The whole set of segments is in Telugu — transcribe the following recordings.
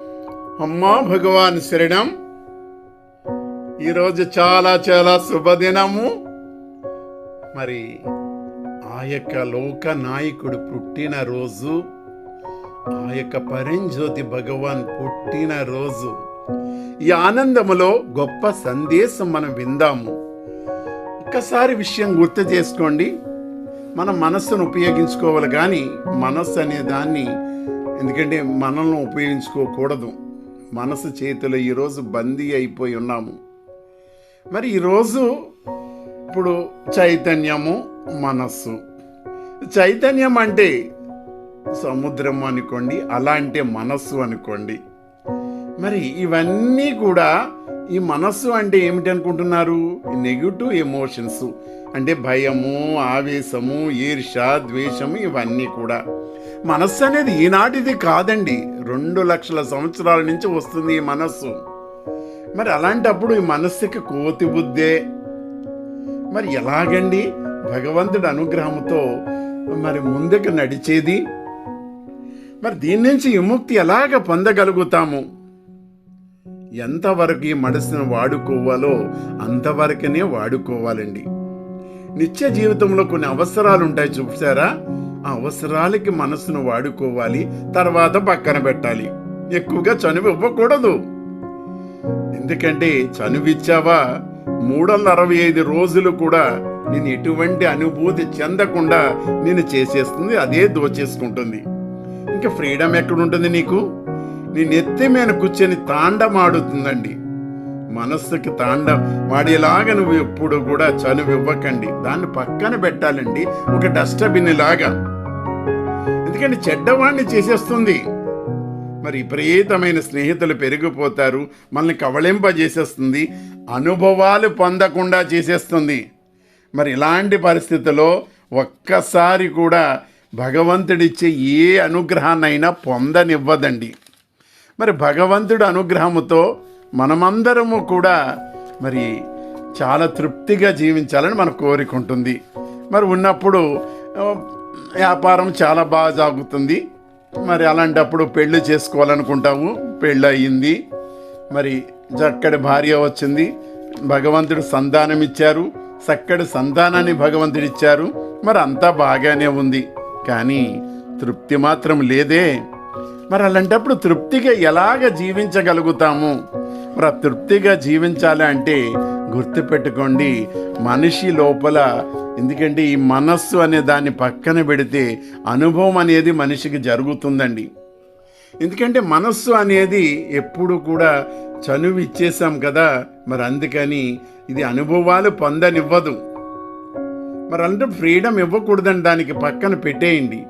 అమ్మా భగవాన్ శరణం. ఈరోజు చాలా చాలా శుభదినము. మరి ఆ యొక్క లోక నాయకుడు పుట్టిన రోజు ఆ యొక్క పరంజ్యోతి భగవాన్ పుట్టిన రోజు ఈ ఆనందములో గొప్ప సందేశం మనం విందాము. ఒక్కసారి విషయం గుర్తు చేసుకోండి. మన మనస్సును ఉపయోగించుకోవాలి కానీ మనస్సు అనే దాన్ని ఎందుకంటే మనల్ని ఉపయోగించుకోకూడదు. మనసు చేతిలో ఈరోజు బందీ అయిపోయి ఉన్నాము. మరి ఈరోజు ఇప్పుడు చైతన్యము మనస్సు. చైతన్యం అంటే సముద్రం అనుకోండి అలా అంటే మనస్సు అనుకోండి. మరి ఇవన్నీ కూడా ఈ మనస్సు అంటే ఏమిటి అనుకుంటున్నారు? Negative emotions. అంటే భయము ఆవేశము ఈర్ష ద్వేషము ఇవన్నీ కూడా. మనస్సు అనేది ఈనాటిది కాదండి. రెండు లక్షల సంవత్సరాల నుంచి వస్తుంది ఈ మనస్సు. మరి అలాంటప్పుడు ఈ మనస్సుకి కోతి బుద్ధే? మరి ఎలాగండి? భగవంతుడి అనుగ్రహంతో మరి ముందుకు నడిచేది? మరి దీని నుంచి విముక్తి ఎలాగ పొందగలుగుతాము? ఎంతవరకు ఈ మనసును వాడుకోవాలో అంతవరకునే వాడుకోవాలండి. నిత్య జీవితంలో కొన్ని అవసరాలు ఉంటాయి చూసారా అవసరాలకి మనసును వాడుకోవాలి తర్వాత పక్కన పెట్టాలి. ఎక్కువగా చనువు ఇవ్వకూడదు. ఎందుకంటే చనువిచ్చావా? మూడు వందల అరవై ఐదు రోజులు కూడా నేను ఎటువంటి అనుభూతి చెందకుండా నేను చేసేస్తుంది అదే దోచేసుకుంటుంది. ఇంకా ఫ్రీడమ్ ఎక్కడుంటుంది నీకు? నీ నెత్తి మీద కూర్చొని తాండమాడుతుందండి మనస్సుకి తాండ వాడేలాగా నువ్వు ఎప్పుడు కూడా చనువు ఇవ్వకండి. దాన్ని పక్కన పెట్టాలండి. ఒక డస్ట్బిన్ లాగా ఎందుకంటే చెడ్డవాణ్ణి చేసేస్తుంది. మరి విపరీతమైన స్నేహితులు పెరిగిపోతారు మనల్ని కవళింపజేసేస్తుంది అనుభవాలు పొందకుండా చేసేస్తుంది. మరి ఇలాంటి పరిస్థితిలో ఒక్కసారి కూడా భగవంతుడిచ్చే ఏ అనుగ్రహాన్నైనా పొందనివ్వదండి. మరి భగవంతుడు అనుగ్రహముతో మనమందరము కూడా మరి చాలా తృప్తిగా జీవించాలని మన కోరిక ఉంటుంది. మరి ఉన్నప్పుడు వ్యాపారం చాలా బాగా సాగుతుంది. మరి అలాంటప్పుడు పెళ్ళి చేసుకోవాలనుకుంటాము. పెళ్ళి అయ్యింది మరి చక్కటి భార్య వచ్చింది. భగవంతుడు సంతానం ఇచ్చారు. చక్కటి సంతానాన్ని భగవంతుడు ఇచ్చారు. మరి అంతా బాగానే ఉంది. కానీ తృప్తి మాత్రం లేదే. మరి అలాంటప్పుడు తృప్తిగా ఎలాగ జీవించగలుగుతాము? మరి ఆ తృప్తిగా జీవించాలి అంటే గుర్తుపెట్టుకోండి మనిషి లోపల ఎందుకంటే ఈ మనస్సు అనే దాన్ని పక్కన పెడితే అనుభవం అనేది మనిషికి జరుగుతుందండి. ఎందుకంటే మనస్సు అనేది ఎప్పుడు కూడా చనువు ఇచ్చేసాం కదా మరి అందుకని ఇది అనుభవాలు పొందనివ్వదు. మరి అంటే ఫ్రీడమ్ ఇవ్వకూడదని దానికి పక్కన పెట్టేయండి.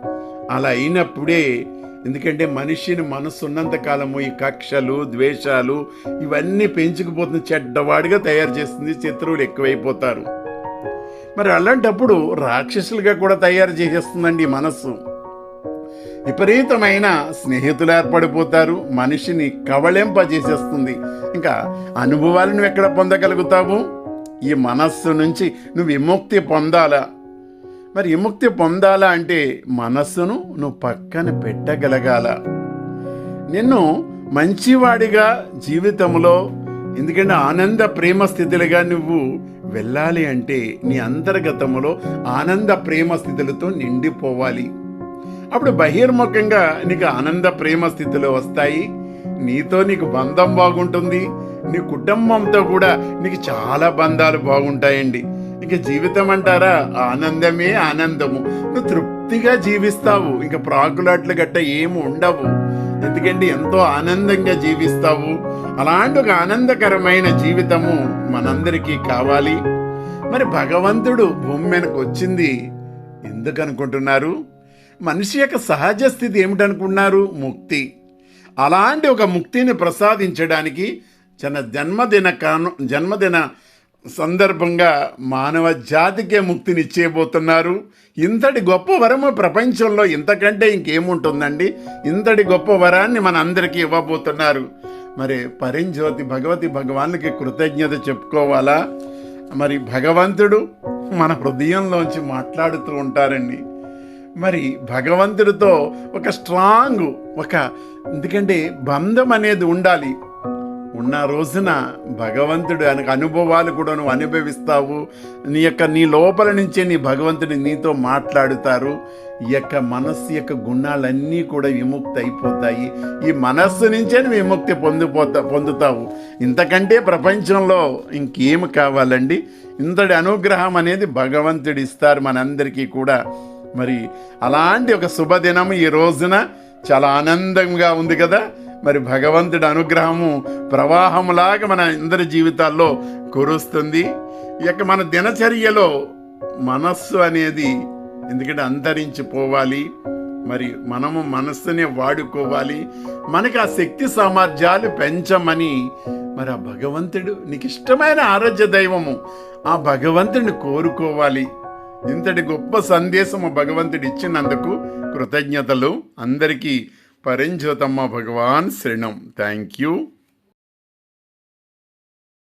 అలా అయినప్పుడే ఎందుకంటే మనిషిని మనసు ఉన్నంత కాలము ఈ కక్షలు ద్వేషాలు ఇవన్నీ పెంచుకుపోతున్న చెడ్డవాడిగా తయారు చేస్తుంది శత్రువులు ఎక్కువైపోతారు. మరి అలాంటప్పుడు రాక్షసులుగా కూడా తయారు చేసేస్తుందండి మనస్సు. విపరీతమైన స్నేహితులు ఏర్పడిపోతారు మనిషిని కవళింప చేసేస్తుంది. ఇంకా అనుభవాలను ఎక్కడ పొందగలుగుతావు? ఈ మనస్సు నుంచి నువ్వు విముక్తి పొందాలా? మరి విముక్తి పొందాలా అంటే మనస్సును నువ్వు పక్కన పెట్టగలగాల. నిన్ను మంచివాడిగా జీవితంలో ఎందుకంటే ఆనంద ప్రేమ స్థితులుగా నువ్వు వెళ్ళాలి అంటే నీ అంతర్గతంలో ఆనంద ప్రేమ స్థితులతో నిండిపోవాలి. అప్పుడు బహిర్ముఖంగా నీకు ఆనంద ప్రేమ స్థితిలో వస్తాయి. నీతో నీకు బంధం బాగుంటుంది. నీ కుటుంబంతో కూడా నీకు చాలా బంధాలు బాగుంటాయండి. ఇక జీవితం అంటారా ఆనందమే ఆనందము. నువ్వు తృప్తిగా జీవిస్తావు. ఇంకా ప్రాకులాట్లు గట్ట ఏమి ఉండవు. ఎందుకంటే ఎంతో ఆనందంగా జీవిస్తావు. అలాంటి ఒక ఆనందకరమైన జీవితము మనందరికీ కావాలి. మరి భగవంతుడు భూమి మీదకి వచ్చింది ఎందుకు అనుకుంటున్నారు? మనిషి యొక్క సహజ స్థితి ఏమిటనుకున్నారు ముక్తి. అలాంటి ఒక ముక్తిని ప్రసాదించడానికి తన జన్మదిన కాను జన్మదిన సందర్భంగా మానవ జాతికే ముక్తినిచ్చేయబోతున్నారు ఇంతటి గొప్ప వరము ప్రపంచంలో ఇంతకంటే ఇంకేముంటుందండి? ఇంతటి గొప్ప వరాన్ని మన అందరికీ ఇవ్వబోతున్నారు. మరి పరంజ్యోతి భగవతి భగవాన్లకి కృతజ్ఞత చెప్పుకోవాలా? మరి భగవంతుడు మన హృదయంలోంచి మాట్లాడుతూ ఉంటారండి. మరి భగవంతుడితో ఒక స్ట్రాంగ్ ఒక ఎందుకంటే బంధం అనేది ఉండాలి. ఉన్న రోజున భగవంతుడు ఆయనకు అనుభవాలు కూడా నువ్వు అనుభవిస్తావు. నీ యొక్క నీ లోపల నుంచే నీ భగవంతుడు నీతో మాట్లాడుతారు. ఈ యొక్క మనస్సు యొక్క గుణాలన్నీ కూడా విముక్తి అయిపోతాయి ఈ మనస్సు నుంచే నువ్వు విముక్తి పొందిపోతా పొందుతావు. ఇంతకంటే ప్రపంచంలో ఇంకేమి కావాలండి? ఇంతటి అనుగ్రహం అనేది భగవంతుడు ఇస్తారు మనందరికీ కూడా. మరి అలాంటి ఒక శుభదినం ఈ రోజున చాలా ఆనందంగా ఉంది కదా? మరి భగవంతుడి అనుగ్రహము ప్రవాహములాగా మన అందరి జీవితాల్లో కురుస్తుంది. ఇక మన దినచర్యలో మనస్సు అనేది ఎందుకంటే అంతరించిపోవాలి. మరి మనము మనస్సునే వాడుకోవాలి. మనకి ఆ శక్తి సామర్థ్యాలు పెంచమని మరి ఆ భగవంతుడు నీకు ఇష్టమైన ఆరాధ్య దైవము ఆ భగవంతుడిని కోరుకోవాలి. ఇంతటి గొప్ప సందేశము భగవంతుడు ఇచ్చినందుకు కృతజ్ఞతలు. అందరికీ పరంజ్యోతమ్మ భగవాన్ శరణం థ్యాంక్ యూ